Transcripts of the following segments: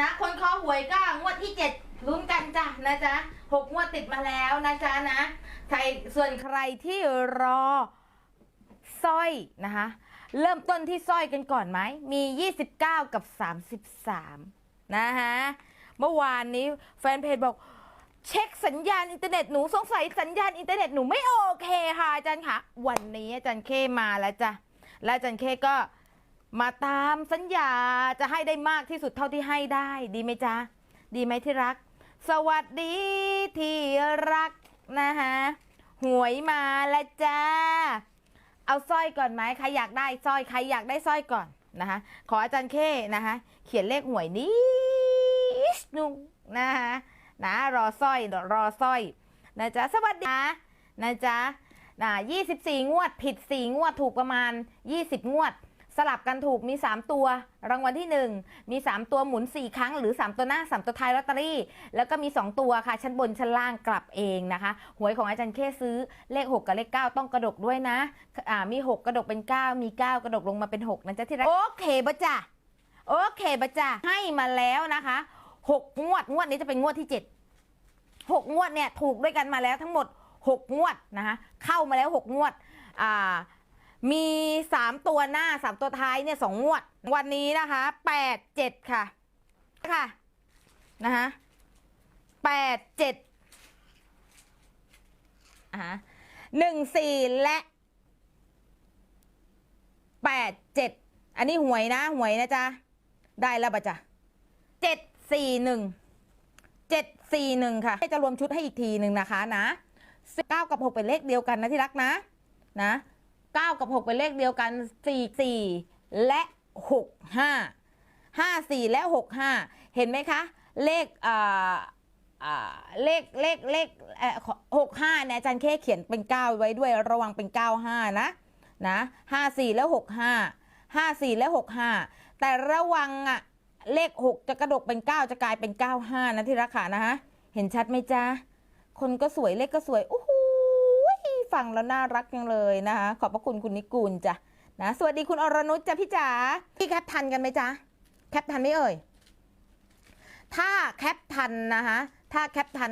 นะ คนคอหวยก็งวดที่เจ็ดลุ้นกันจ้ะนะจ๊ะหกงวดติดมาแล้วนะจ๊ะนะใครส่วนใครที่รอสร้อยนะคะเริ่มต้นที่สร้อยกันก่อนไหมมี 29 กับ 33 นะคะเมื่อวานนี้แฟนเพจบอก เช็คสัญญาณอินเทอร์เน็ตหนูสงสัยสัญญาณอินเทอร์เน็ตหนูไม่โอเคค่ะอาจารย์ค่ะ วันนี้อาจารย์เคมาแล้วจ้ะ และอาจารย์เคก็ มาตามสัญญาจะให้ได้มากที่สุดเท่าที่ให้ได้ ดีไหมจ๊ะ ดีไหมที่รัก สวัสดีที่รักนะคะหวยมาแล้วจ้า เอาสร้อยก่อนไหมใครอยากได้สร้อยใครอยากได้สร้อยก่อนนะคะขออาจารย์เคนะคะเขียนเลขหวยนิดนึงนะคะนะรอสร้อยรอสร้อยนะจ๊ะสวัสดีนะนะจ๊ะนะ24งวดผิด4งวดถูกประมาณ20งวด สลับกันถูกมี 3 ตัว รางวัลที่ 1 มี 3 ตัวหมุน 4 ครั้ง หรือ 3 ตัวหน้า 3 ตัวท้ายลอตเตอรี่ แล้วก็มี 2 ตัวค่ะ ชั้นบนชั้นล่างกลับเองนะคะ หวยของอาจารย์เคซื้อเลข 6 กับเลข 9 ต้องกระดกด้วยนะอ่ามี 6 กระดกเป็น 9 มี 9 กระดกลงมาเป็น 6นะจ๊ะที่รักโอเคบะจ้ะโอเคบะจ้ะให้มาแล้วนะคะ6งวดงวดนี้จะเป็นงวดที่ 7 6 งวดเนี่ยถูกด้วยกันมาแล้วทั้งหมด 6 งวดนะคะเข้ามาแล้ว 6 งวดอ่า มี 3 ตัวหน้า 3 ตัวท้ายเนี่ยสองงวด วันนี้นะคะ8 7ค่ะค่ะนะคะ8 7อ่าหนึ่งสี่และ8 7อันนี้หวยนะ หวยนะจ๊ะ ได้แล้วปะจ๊ะ7 4 1 7 4 1ค่ะจะรวมชุดให้อีกทีหนึ่งนะคะนะ9กับ6เป็นเลขเดียวกันนะที่รักนะ นะ 9 กับ 6 เป็นเลขเดียวกัน 4 4 และ 6 5 5 4 และ 6 5 เห็นไหมคะ เลขเลขเลขเลขหกห้าเนี่ยอาจารย์เคเขียนเป็น 9 ไว้ด้วยระวังเป็น 9 5 นะนะ5 4แล้ว6 5 5 4แล้ว6 5แต่ระวังอะเลข6จะกระดกเป็น9จะกลายเป็น9 5นะที่ราคานะฮะเห็นชัดไหมจ๊ะคนก็สวยเลขก็สวยโอ้โห ฟังแล้วน่ารักจังเลยนะคะ ขอบพระคุณคุณนิกูลจ้ะนะสวัสดีคุณอรนุชจ้ะพี่จ๋าพี่แคปทันกันไหมจ๊ะแคปทันไหมเอ่ยถ้าแคปทันนะคะถ้าแคปทัน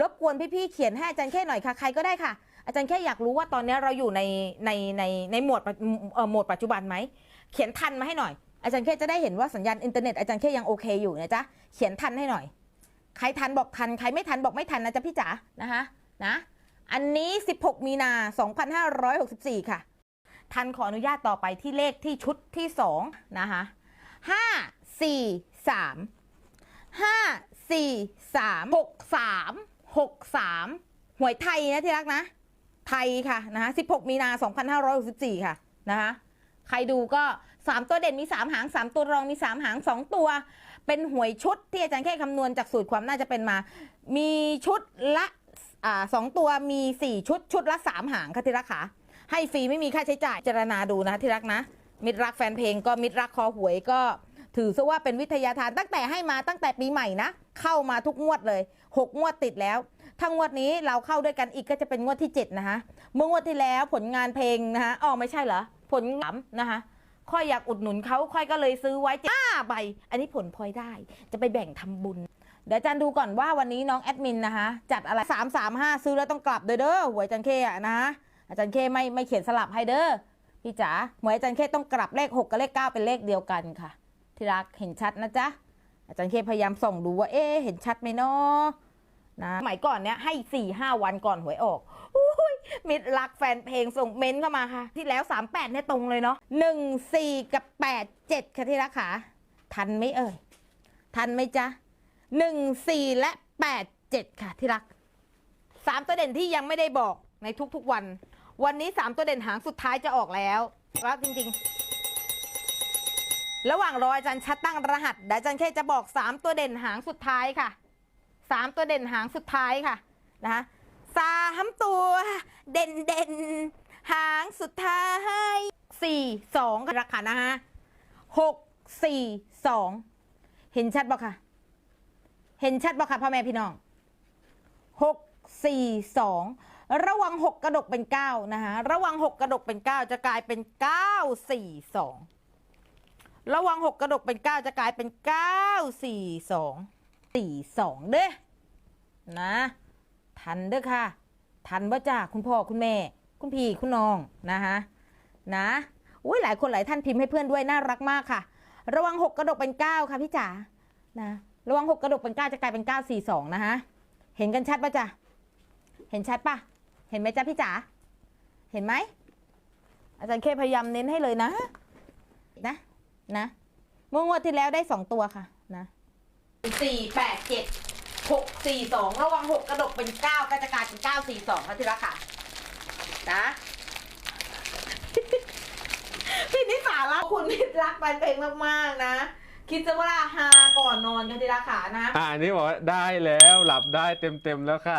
รบกวนพี่ๆเขียนให้อาจารย์แค่หน่อยค่ะใครก็ได้ค่ะ อาจารย์แค่อยากรู้ว่าตอนนี้เราอยู่ในในในในหมวดปัจเอ่อโหมดปัจจุบันไหมเขียนทันมาให้หน่อยอาจารย์แค่จะได้เห็นว่าสัญญาณอินเทอร์เน็ตอาจารย์แค่ยังโอเคอยู่นะจ๊ะเขียนทันให้หน่อย ใครทันบอกทันใครไม่ทันบอกไม่ทันนะจ๊ะพี่จ๋านะคะนะ อันนี้ 16 มีนา 2564 ค่ะ ทันขออนุญาตต่อไปที่เลขที่ชุดที่ 2 นะคะ5 4 3 5 4 3 6 3 6 3 หวยไทยนะที่รักนะ ไทยค่ะนะคะ16 มีนา 2564 ค่ะนะคะใครดูก็ 3 ตัวเด่นมี 3 หาง 3 ตัวรองมี 3 หาง 2 ตัว เป็นหวยชุดที่อาจารย์แค่คำนวณจากสูตรความน่าจะเป็นมา มีชุดละ อ่าสองตัวมี 4 ชุดชุดละ 3 หางค่ะที่รักค่ะให้ฟรีไม่มีค่าใช้จ่ายเจรณาดูนะที่รักนะ มิตรรักแฟนเพลงก็มิตรรักคอหวยก็ ถือซะว่าเป็นวิทยาทานตั้งแต่ให้มาตั้งแต่ปีใหม่นะ เข้ามาทุกงวดเลย 6 งวดติดแล้วถ้างวดนี้เราเข้าด้วยกันอีกก็จะเป็นงวดที่ 7 นะคะเมื่องวดที่แล้วผลงานเพลงนะคะอ๋อไม่ใช่เหรอผลงานนะคะค่อยอยากอุดหนุนเขาค่อยก็เลยซื้อไว้ห้าใบ อันนี้ผลพลอยได้ จะไปแบ่งทำบุญ เดี๋ยวอาจารย์ดูก่อนว่าวันนี้น้องแอดมินนะคะจัดอะไรสามสามห้าซื้อแล้วต้องกลับเด้อเด้อหวยจารย์เคอะนะอาจารย์เคไม่ไม่เขียนสลับให้เด้อพี่จ๋าหวยอาจารย์เคต้องกลับเลขหกกับเลขเก้าเป็นเลขเดียวกันค่ะ ที่รักเห็นชัดนะจ๊ะอาจารย์เคพยายามส่องดูว่าเอ๊เห็นชัดไหมเนาะนะสมัยก่อนเนี้ยให้สี่ห้าวันก่อนหวยออกอุ้ยมิตรรักแฟนเพลงส่งเม้นเข้ามาค่ะ ที่แล้วสามแปดเนี่ยตรงเลยเนาะหนึ่งสี่กับแปดเจ็ดค่ะที่รักค่ะทันไหมเอ่ยทันไหมจ๊ะ หนึ่งสี่และแปดเจ็ดค่ะที่รักสามตัวเด่นที่ยังไม่ได้บอกในทุกๆวัน วันนี้สามตัวเด่นหางสุดท้ายจะออกแล้วแล้วจริงๆ ระหว่างรออาจารย์ชัดตั้งรหัสเดี๋ยวอาจารย์แค่จะบอกสามตัวเด่นหางสุดท้ายค่ะสามตัวเด่นหางสุดท้ายค่ะนะคะสามตัวเด่นเด่นหางสุดท้ายสี่สองค่ะราคานะฮะหกสี่สองเห็นชัดบอกค่ะ เห็นชัดบ่คะพ่อแม่พี่น้องหกสี่สองระวังหกกระดกเป็นเก้านะคะระวังหกกระดกเป็นเก้าจะกลายเป็นเก้าสี่สองระวังหกกระดกเป็นเก้าจะกลายเป็นเก้าสี่สองสี่สองเด้นะ ทันเด้อค่ะ ทันว่จ้าคุณพ่อคุณแม่ คุณพี่คุณน้องนะคะนะอุ้ยหลายคนหลายท่านพิมพ์ให้เพื่อนด้วยน่ารักมากค่ะ ระวังหกกระดกเป็นเก้าค่ะพี่จ๋านะ ระวังหกกระดกเป็นเก้าจะกลายเป็นเก้าสี่สองนะคะเห็นกันชัดป่ะจ้ะเห็นชัดป่ะเห็นไหมจ๊ะพี่จ๋า เห็นไหม อาจารย์เคพยายามเน้นให้เลยนะ นะ นะมงวดที่แล้วได้สองตัวค่ะ นะสี่แปดเจ็ดหกสี่สองระวังหกกระดกเป็นเก้าก็จะกลายเป็นเก้าสี่สองค่ะที่รักค่ะ นะ พี่นิสารักคุณนิสรักแฟนเพลงมากๆนะ คิดจะว่าฮาก่อนนอนกันทีละขานะ อ่าอันนี้บอกว่าได้แล้วหลับได้เต็มเต็มๆแล้วค่ะ